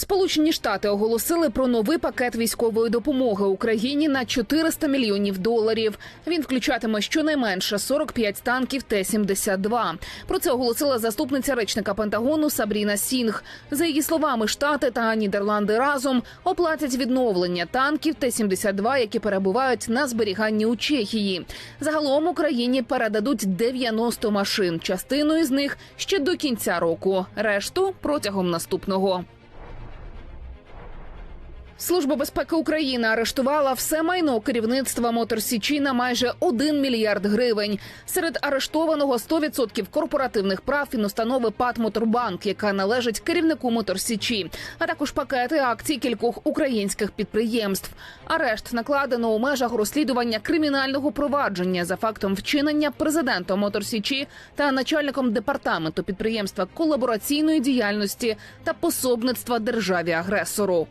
Сполучені Штати оголосили про новий пакет військової допомоги Україні на 400 мільйонів доларів. Він включатиме щонайменше 45 танків Т-72. Про це оголосила заступниця речника Пентагону Сабріна Сінг. За її словами, Штати та Нідерланди разом оплатять відновлення танків Т-72, які перебувають на зберіганні у Чехії. Загалом Україні передадуть 90 машин. Частину із них ще до кінця року. Решту протягом наступного. Служба безпеки України арештувала все майно керівництва Моторсічі на майже 1 мільярд гривень. Серед арештованого 100% корпоративних прав фінустанови ПАТ Моторбанк, яка належить керівнику Моторсічі, а також пакети акцій кількох українських підприємств. Арешт накладено у межах розслідування кримінального провадження за фактом вчинення президентом Моторсічі та начальником департаменту підприємства колабораційної діяльності та пособництва державі агресору.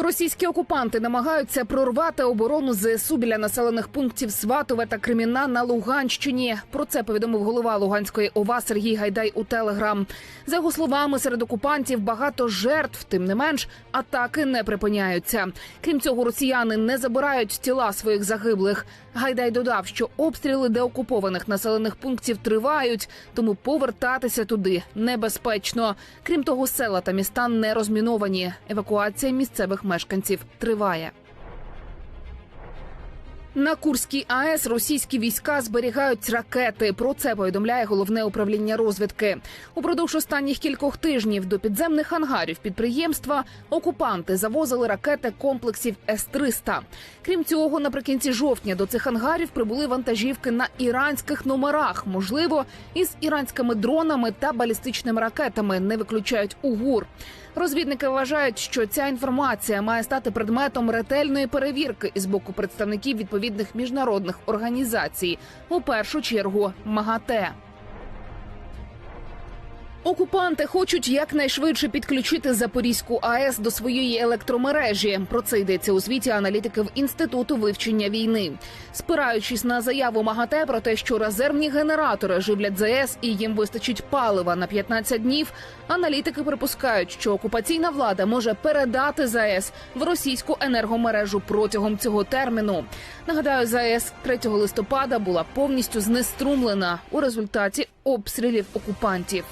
Російські окупанти намагаються прорвати оборону ЗСУ біля населених пунктів Сватове та Креміна на Луганщині. Про це повідомив голова Луганської ОВА Сергій Гайдай у Телеграм. За його словами, серед окупантів багато жертв, тим не менш, атаки не припиняються. Крім цього, росіяни не забирають тіла своїх загиблих. Гайдай додав, що обстріли деокупованих населених пунктів тривають, тому повертатися туди небезпечно. Крім того, села та міста не розміновані. Евакуація місцевих мешканців триває. На Курській АЕС російські війська зберігають ракети. Про це повідомляє головне управління розвідки. Упродовж останніх кількох тижнів до підземних ангарів підприємства окупанти завозили ракети комплексів С-300. Крім цього, наприкінці жовтня до цих ангарів прибули вантажівки на іранських номерах, можливо, із іранськими дронами та балістичними ракетами. Не виключають УГУР. Розвідники вважають, що ця інформація має стати предметом ретельної перевірки із боку представників відповідних міжнародних організацій, у першу чергу МАГАТЕ. Окупанти хочуть якнайшвидше підключити Запорізьку АЕС до своєї електромережі. Про це йдеться у звіті аналітиків інституту вивчення війни, спираючись на заяву МАГАТЕ про те, що резервні генератори живлять ЗАЕС і їм вистачить палива на 15 днів. Аналітики припускають, що окупаційна влада може передати ЗАЕС в російську енергомережу протягом цього терміну. Нагадаю, ЗАЕС 3 листопада була повністю знеструмлена у результаті обстрілів окупантів.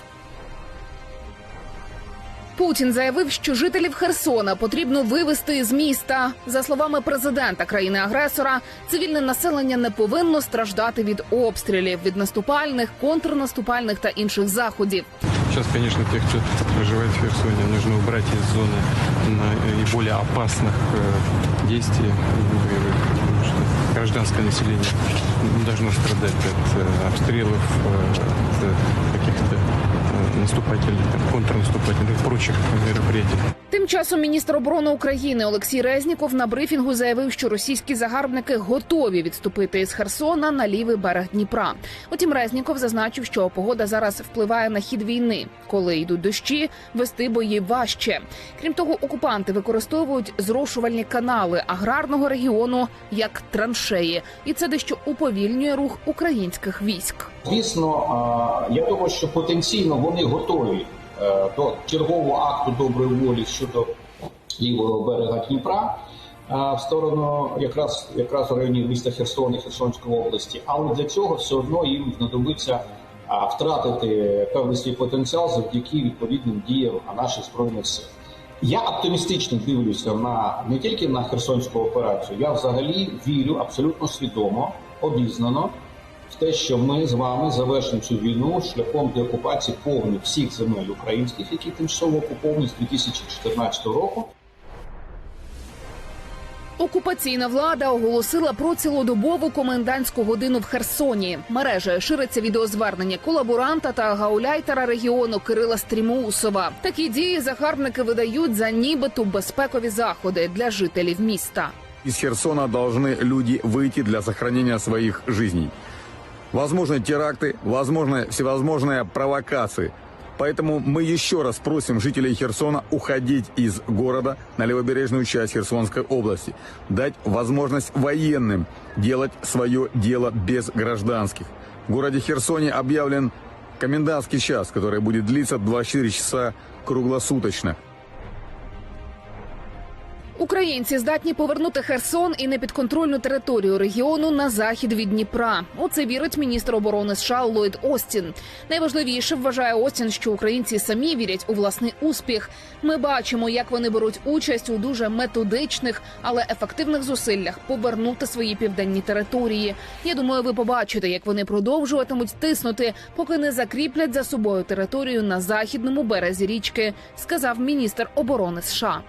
Путін заявив, що жителів Херсона потрібно вивести з міста. За словами президента країни-агресора, цивільне населення не повинно страждати від обстрілів, від наступальних, контрнаступальних та інших заходів. Сейчас, конечно, тех, кто проживает в Херсоне, нужно убрать из зоны наиболее опасных э, действий боевых, потому что гражданское население не должно страдать от э, обстрелов, э, от э, каких-то э, наступательных, контрнаступательных прочих мероприятий. Тим часом міністр оборони України Олексій Резніков на брифінгу заявив, що російські загарбники готові відступити із Херсона на лівий берег Дніпра. Утім, Резніков зазначив, що погода зараз впливає на хід війни. Коли йдуть дощі, вести бої важче. Крім того, окупанти використовують зрошувальні канали аграрного регіону як траншеї, і це дещо уповільнює рух українських військ. Звісно, я думаю, що потенційно вони готові до чергового акту доброї волі щодо лівого берега Дніпра а, в сторону якраз якраз в районі міста Херсон і Херсонської області. Але для цього все одно їм знадобиться втратити певний свій потенціал завдяки відповідним діям наших збройних сил. Я оптимістично дивлюся на не тільки на херсонську операцію, я взагалі вірю абсолютно свідомо, обізнано в те, що ми з вами завершимо цю війну шляхом деокупації повних всіх земель українських, які тимчасово окуповані з 2014 року. Окупаційна влада оголосила про цілодобову комендантську годину в Херсоні. Мережею шириться відеозвернення колаборанта та гауляйтера регіону Кирила Стрімоусова. Такі дії загарбники видають за нібито безпекові заходи для жителів міста. Из Херсона должны люди выйти для сохранения своих жизней. Возможны теракты, возможны всевозможные провокации. Поэтому мы еще раз просим жителей Херсона уходить из города на левобережную часть Херсонской области, дать возможность военным делать свое дело без гражданских. В городе Херсоне объявлен комендантский час, который будет длиться 24 часа круглосуточно. Українці здатні повернути Херсон і непідконтрольну територію регіону на захід від Дніпра. У це вірить міністр оборони США Ллойд Остін. Найважливіше вважає Остін, що українці самі вірять у власний успіх. Ми бачимо, як вони беруть участь у дуже методичних, але ефективних зусиллях повернути свої південні території. Я думаю, ви побачите, як вони продовжуватимуть тиснути, поки не закріплять за собою територію на західному березі річки, сказав міністр оборони США.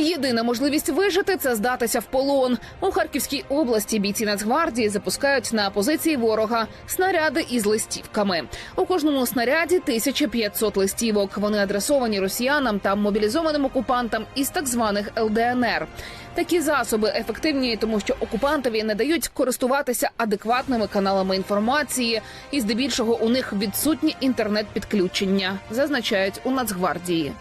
Єдина можливість вижити це здатися в полон. У Харківській області бійці Нацгвардії запускають на позиції ворога снаряди із листівками. У кожному снаряді 1500 листівок. Вони адресовані росіянам та мобілізованим окупантам із так званих ЛДНР. Такі засоби ефективні, тому що окупантові не дають користуватися адекватними каналами інформації, і здебільшого у них відсутні інтернет-підключення, зазначають у Нацгвардії.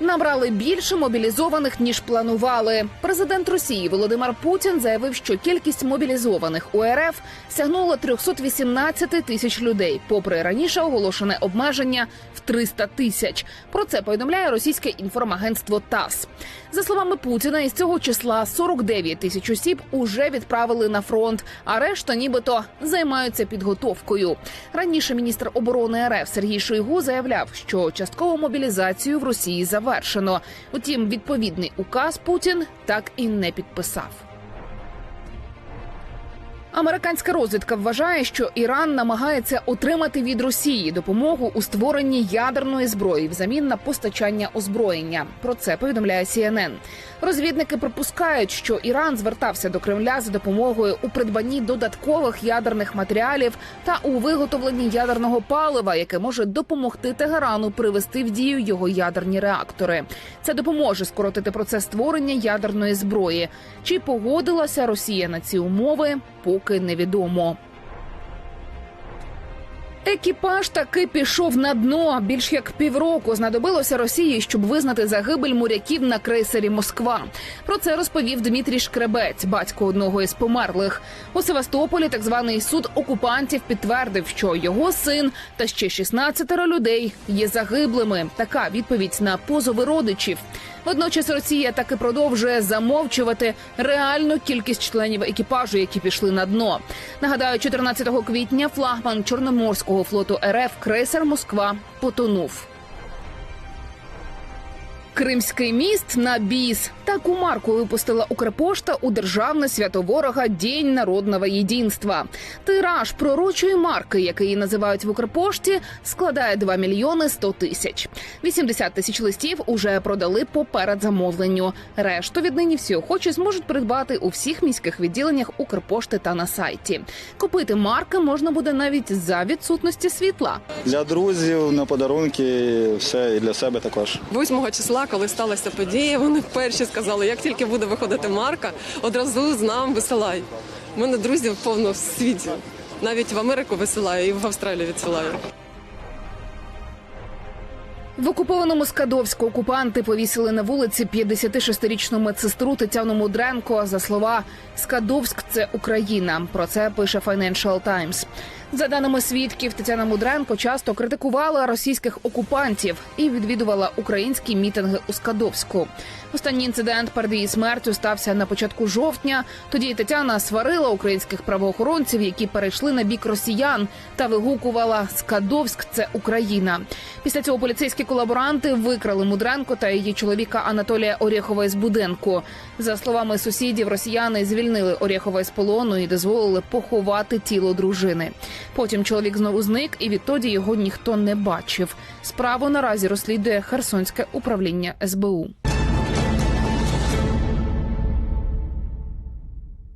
Набрали більше мобілізованих ніж планували. Президент Росії Володимир Путін заявив, що кількість мобілізованих у РФ сягнула 318 тисяч людей, попри раніше оголошене обмеження в 300 тисяч. Про це повідомляє російське інформагентство ТАСС. За словами Путіна, із цього числа 49 тисяч осіб уже відправили на фронт, а решта, нібито, займаються підготовкою. Раніше міністр оборони РФ Сергій Шойгу заявляв, що часткову мобілізацію в Росії завершено. Утім, відповідний указ Путін так і не підписав. Американська розвідка вважає, що Іран намагається отримати від Росії допомогу у створенні ядерної зброї взамін на постачання озброєння. Про це повідомляє CNN. Розвідники припускають, що Іран звертався до Кремля за допомогою у придбанні додаткових ядерних матеріалів та у виготовленні ядерного палива, яке може допомогти Тегерану привести в дію його ядерні реактори. Це допоможе скоротити процес створення ядерної зброї. Чи погодилася Росія на ці умови? Поки невідомо. Екіпаж таки пішов на дно. Більш як півроку знадобилося Росії, щоб визнати загибель моряків на крейсері Москва. Про це розповів Дмитрій Шкребець, батько одного із померлих. У Севастополі так званий суд окупантів підтвердив, що його син та ще 16 людей є загиблими. Така відповідь на позови родичів. Водночас Росія таки продовжує замовчувати реальну кількість членів екіпажу, які пішли на дно. Нагадаю, 14 квітня флагман Чорноморського флоту РФ крейсер Москва потонув. Кримський міст на біс. Таку марку випустила Укрпошта у державне свято ворога День народного єдинства. Тираж пророчої марки, який її називають в Укрпошті, складає 2 мільйони 100 тисяч. 80 тисяч листів уже продали по передзамовленню. Решту віднині всі охочі зможуть придбати у всіх міських відділеннях Укрпошти та на сайті. Купити марки можна буде навіть за відсутності світла. Для друзів на подарунки, все і для себе також. 8 числа, коли сталася подія, вони перші сказали, як тільки буде виходити марка, одразу з нам висилай. У мене друзів повно в світі. Навіть в Америку висилаю і в Австралію відсилаю. В окупованому Скадовську окупанти повісили на вулиці 56-річну медсестру Тетяну Мудренко. За слова Скадовськ це Україна. Про це пише Financial Times. За даними свідків, Тетяна Мудренко часто критикувала російських окупантів і відвідувала українські мітинги у Скадовську. Останній інцидент перед її смертю стався на початку жовтня. Тоді Тетяна сварила українських правоохоронців, які перейшли на бік росіян, та вигукувала Скадовськ це Україна. Після цього поліцейські колаборанти викрали Мудренко та її чоловіка Анатолія Орєхова із будинку. За словами сусідів, росіяни звільнили Орєхова із полону і дозволили поховати тіло дружини. Потім чоловік знову зник, і відтоді його ніхто не бачив. Справу наразі розслідує Херсонське управління СБУ.